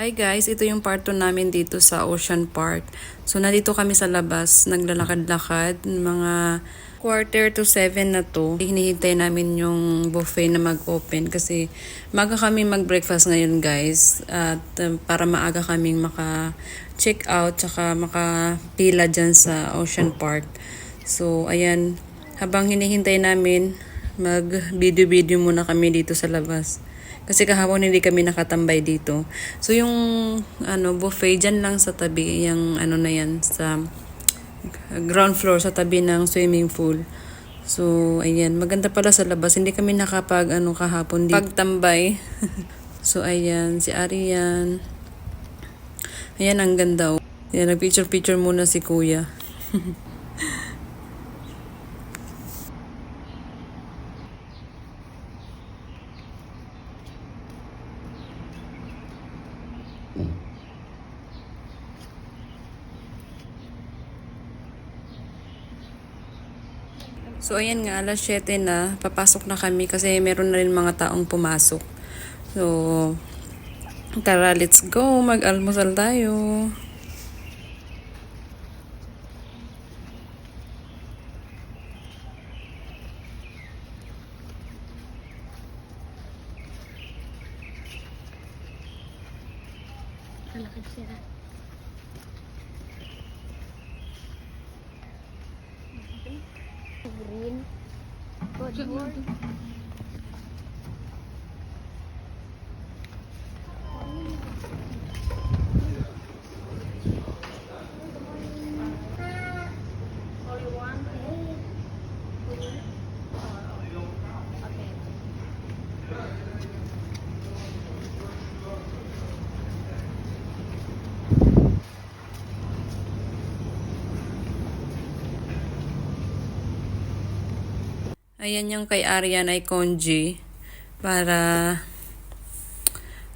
Hi guys, ito yung part 2 namin dito sa Ocean Park. So nandito kami sa labas, naglalakad-lakad, mga quarter to 7 na to. Hinihintay namin yung buffet na mag-open kasi maga kami mag-breakfast ngayon guys. At um, para maaga kaming maka-check out tsaka makapila dyan sa Ocean Park. So ayan, habang hinihintay namin, mag-video-video muna kami dito sa labas. Kasi kahapon hindi kami nakatambay dito. So yung ano buffet dyan lang sa tabi, yung ano na yan sa ground floor sa tabi ng swimming pool. So ayan, maganda pala sa labas. Hindi kami nakapag ano kahapon dito. Pagtambay. so ayan, si Arian. Ayan, ang ganda. oh. Ayan, nag-picture-picture muna si kuya. So ayan nga, alas 7 na, papasok na kami kasi meron na rin mga taong pumasok. So, tara, let's go, mag-almusal tayo. Malakad siya. Green. Good board. Ayan yung kay Arian ay konji para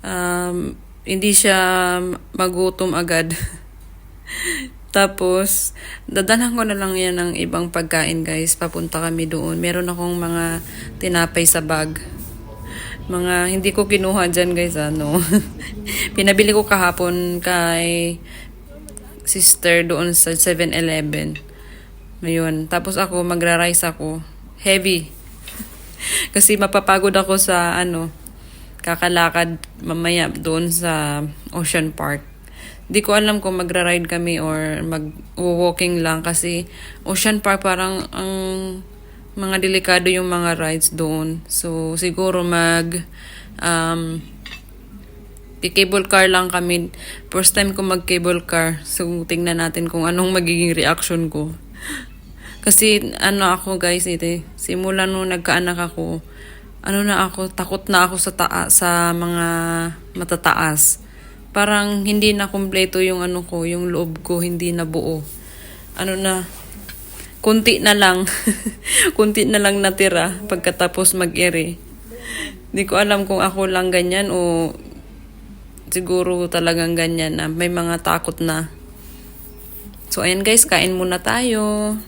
um, hindi siya magutom agad. Tapos, dadalhan ko na lang yan ng ibang pagkain guys. Papunta kami doon. Meron akong mga tinapay sa bag. Mga hindi ko kinuha dyan guys ano. Pinabili ko kahapon kay sister doon sa 7-Eleven. Ngayon, tapos ako magra-rice ako. Heavy. Kasi mapapagod ako sa ano, kakalakad mamaya doon sa Ocean Park. Di ko alam kung magra-ride kami or mag-walking lang kasi Ocean Park parang ang mga delikado yung mga rides doon. So siguro mag um, cable car lang kami. First time ko mag-cable car. So, tingnan natin kung anong magiging reaction ko. Kasi, ano ako guys, ite, simula nung nagkaanak ako, ano na ako, takot na ako sa, taa, sa mga matataas. Parang hindi na kumpleto yung ano ko, yung loob ko, hindi na buo. Ano na, kunti na lang. kunti na lang natira pagkatapos mag-ere. Hindi ko alam kung ako lang ganyan o siguro talagang ganyan na may mga takot na. So ayan guys, kain muna tayo.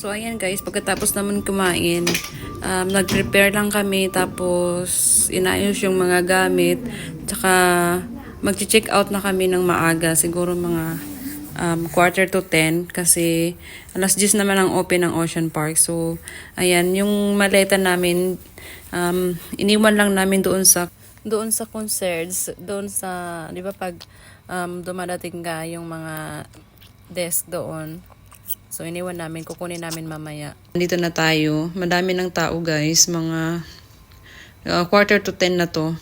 So, ayan guys, pagkatapos naman kumain, um, nag-prepare lang kami, tapos inayos yung mga gamit, tsaka mag-check out na kami ng maaga, siguro mga um, quarter to 10, kasi alas 10 naman ang open ng Ocean Park. So, ayan, yung maleta namin, um, iniwan lang namin doon sa doon sa concerts, doon sa, di ba pag um, dumadating ka yung mga desk doon, So, iniwan namin. Kukunin namin mamaya. Dito na tayo. Madami ng tao, guys. Mga uh, quarter to 10 na to.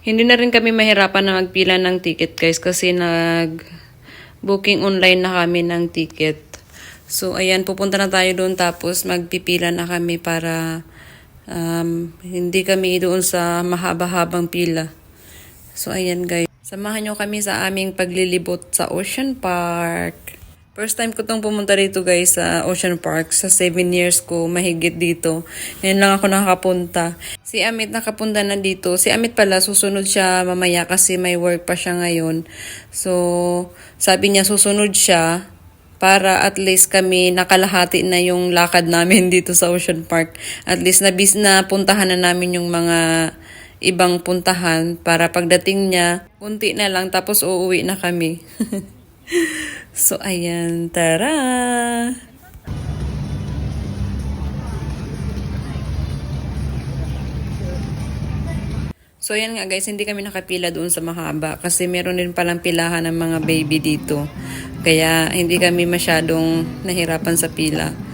Hindi na rin kami mahirapan na magpila ng ticket, guys. Kasi nag booking online na kami ng ticket. So, ayan. Pupunta na tayo doon. Tapos, magpipila na kami para um, hindi kami doon sa mahaba-habang pila. So, ayan guys. Samahan nyo kami sa aming paglilibot sa Ocean Park. First time ko tong pumunta dito guys sa Ocean Park. Sa 7 years ko, mahigit dito. Ngayon lang ako nakakapunta. Si Amit nakapunta na dito. Si Amit pala, susunod siya mamaya kasi may work pa siya ngayon. So, sabi niya susunod siya para at least kami nakalahati na yung lakad namin dito sa Ocean Park. At least nabis na puntahan na namin yung mga ibang puntahan para pagdating niya, kunti na lang tapos uuwi na kami. so ayan, tara! So yan nga guys, hindi kami nakapila doon sa mahaba kasi meron din palang pilahan ng mga baby dito. Kaya hindi kami masyadong nahirapan sa pila.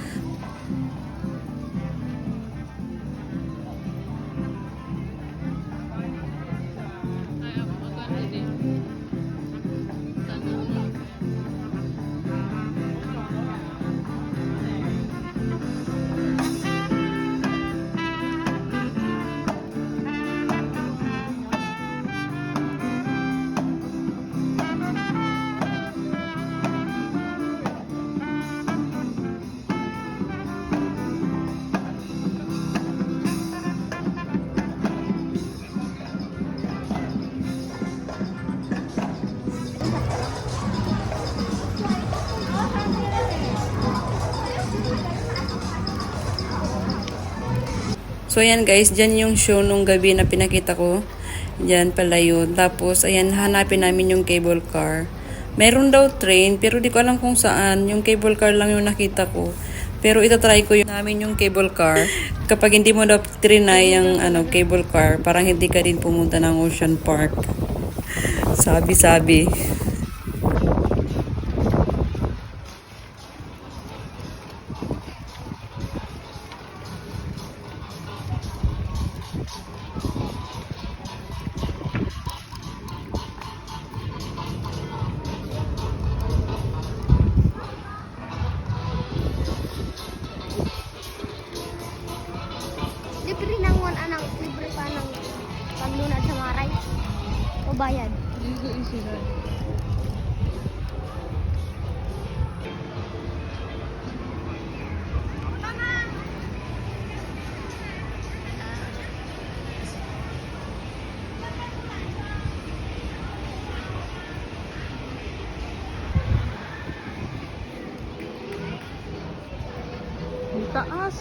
So ayan guys, dyan yung show nung gabi na pinakita ko. Dyan pala yun. Tapos ayan, hanapin namin yung cable car. Meron daw train, pero di ko alam kung saan. Yung cable car lang yung nakita ko. Pero itatry ko yung namin yung cable car. Kapag hindi mo daw trinay yung ano, cable car, parang hindi ka din pumunta ng Ocean Park. Sabi-sabi. Bayad. Ang taas.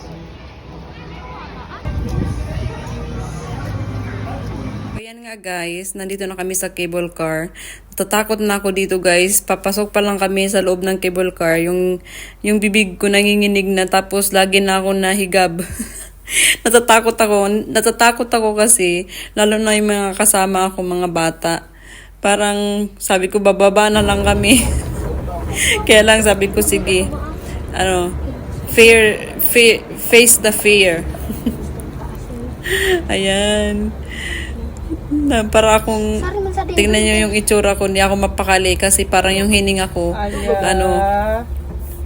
Ayan nga guys, nandito na kami sa cable car. Natatakot na ako dito guys. Papasok pa lang kami sa loob ng cable car. Yung, yung bibig ko nanginginig na tapos lagi na ako nahigab. natatakot ako. Natatakot ako kasi lalo na yung mga kasama ako mga bata. Parang sabi ko bababa na lang kami. Kaya lang sabi ko sige. Ano, fear, fear face the fear. Ayan. Na, para akong tingnan nyo yung itsura ko, hindi ako mapakali kasi parang yung hininga ko, ano,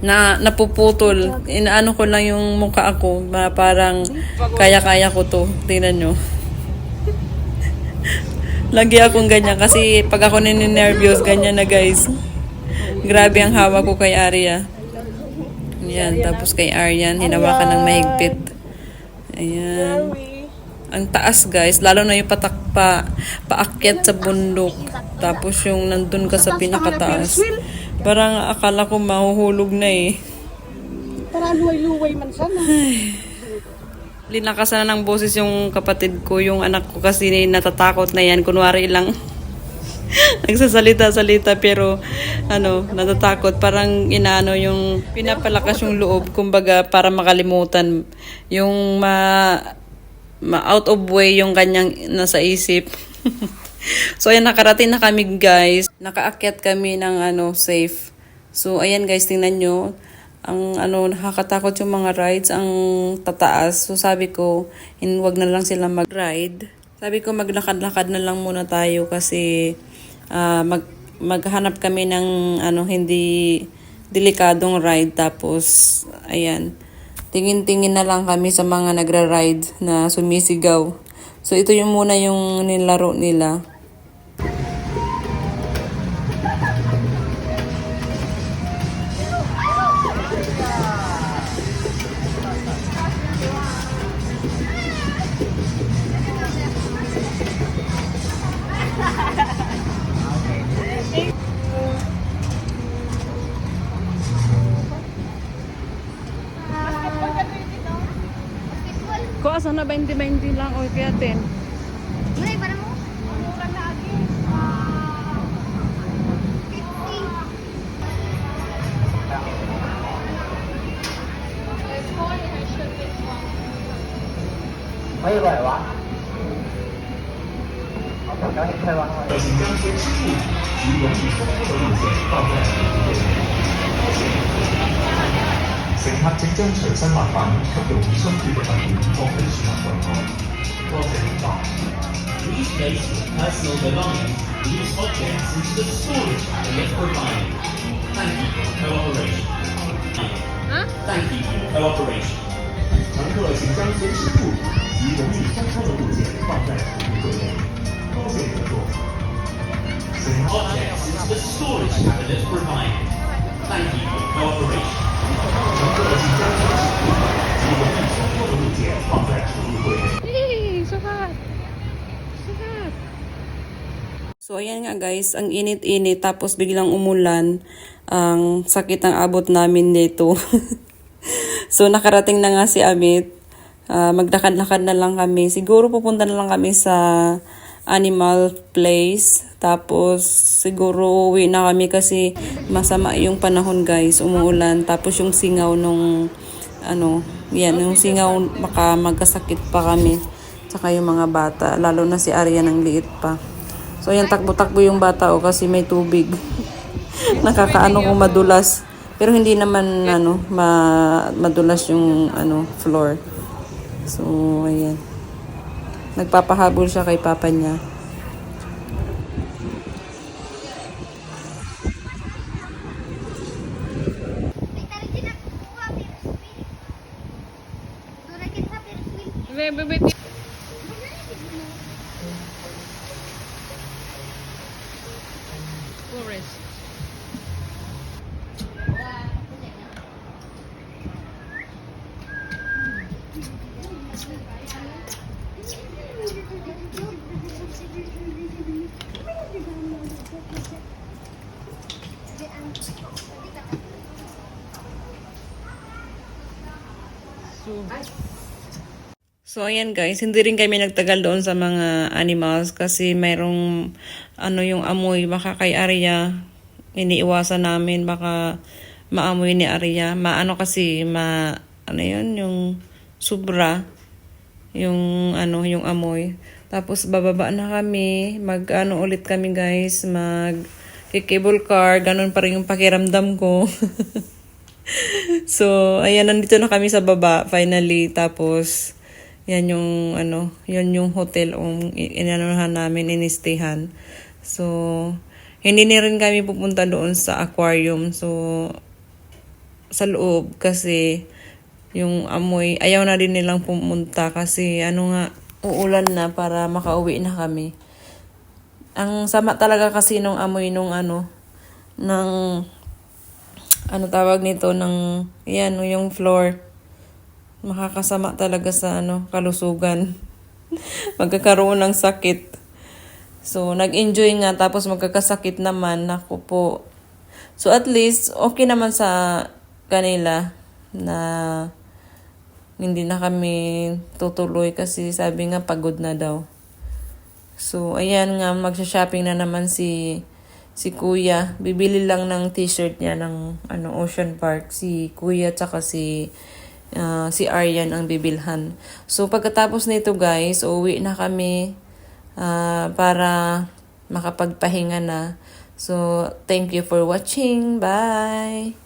na napuputol. Inaano ko lang yung mukha ako, na parang kaya-kaya ko to. Tingnan nyo. Lagi akong ganyan kasi pag ako nininervyos, ganyan na guys. Grabe ang hawak ko kay Arya. Yan, tapos kay Aryan, hinawakan ng mahigpit. Ayan. Ang taas guys, lalo na yung patak pa, paakyat sa bundok. Tapos yung nandun ka sa pinakataas. Parang akala ko mahuhulog na eh. Para luway-luway man sana. Linakasan na ng boses yung kapatid ko, yung anak ko kasi natatakot na yan. Kunwari lang nagsasalita-salita pero ano, natatakot. Parang inaano yung pinapalakas yung loob. Kumbaga para makalimutan yung ma, ma out of way yung kanyang nasa isip. so ayan, nakarating na kami guys. Nakaakyat kami ng ano, safe. So ayan guys, tingnan nyo ang ano nakakatakot yung mga rides ang tataas so sabi ko in wag na lang sila mag-ride sabi ko maglakad-lakad na lang muna tayo kasi ah, mag maghanap kami ng ano hindi delikadong ride tapos ayan tingin-tingin na lang kami sa mga nagra-ride na sumisigaw. So ito yung muna yung nilaro nila mga 20-20 lang or kaya 10. Ay, para mo. Mura na agin. Hãy subscribe cho kênh Ghiền Mì Gõ Để không bỏ lỡ những video hấp dẫn 乘客即将随身物品及容易松脱嘅物件放喺船上柜外。多谢明白。 Please place your personal belongings, loose objects into the storage cabinet provided. Thank you for your cooperation. Thank you for your cooperation. 乘客请将随身物品及容易松脱的物件放在储物柜内。多谢合作。乘客 Objects into the storage cabinet provided. So ayan nga guys, ang init-init tapos biglang umulan, ang sakit ang abot namin nito. so nakarating na nga si Amit, uh, maglakad-lakad na lang kami. Siguro pupunta na lang kami sa animal place. Tapos siguro uwi na kami kasi masama yung panahon guys. Umuulan. Tapos yung singaw nung ano, yan, yung singaw baka magkasakit pa kami. Tsaka yung mga bata. Lalo na si Arya ng liit pa. So ayan, takbo-takbo yung bata o kasi may tubig. Nakakaano kung madulas. Pero hindi naman ano, ma madulas yung ano, floor. So ayan. Nagpapahabol siya kay papa niya. May tarik din ako kuha, Ferris wheel. Doon na kita sa Ferris wheel. Forest. So, ayan guys, hindi rin kami nagtagal doon sa mga animals kasi mayroong ano yung amoy, baka kay Arya, iniiwasan namin, baka maamoy ni Arya. Maano kasi, ma, ano yun, yung sobra, yung ano, yung amoy. Tapos bababa na kami, mag ano ulit kami guys, mag cable car, ganun pa rin yung pakiramdam ko. so, ayan, nandito na kami sa baba, finally. Tapos, yan yung, ano, yan yung hotel ang inanuhan namin, inistahan. So, hindi na rin kami pupunta doon sa aquarium. So, sa loob kasi yung amoy, ayaw na rin nilang pumunta kasi ano nga, uulan na para makauwi na kami. Ang sama talaga kasi nung amoy nung ano, ng, ano tawag nito, ng, yan, yung floor. Makakasama talaga sa ano, kalusugan. magkakaroon ng sakit. So, nag-enjoy nga, tapos magkakasakit naman. Naku po. So, at least, okay naman sa kanila na hindi na kami tutuloy kasi sabi nga pagod na daw. So, ayan nga, magsha-shopping na naman si si Kuya. Bibili lang ng t-shirt niya ng ano, Ocean Park. Si Kuya tsaka si ah, si Aryan ang bibilhan. So, pagkatapos nito guys, uwi na kami ah, para makapagpahinga na. So, thank you for watching. Bye!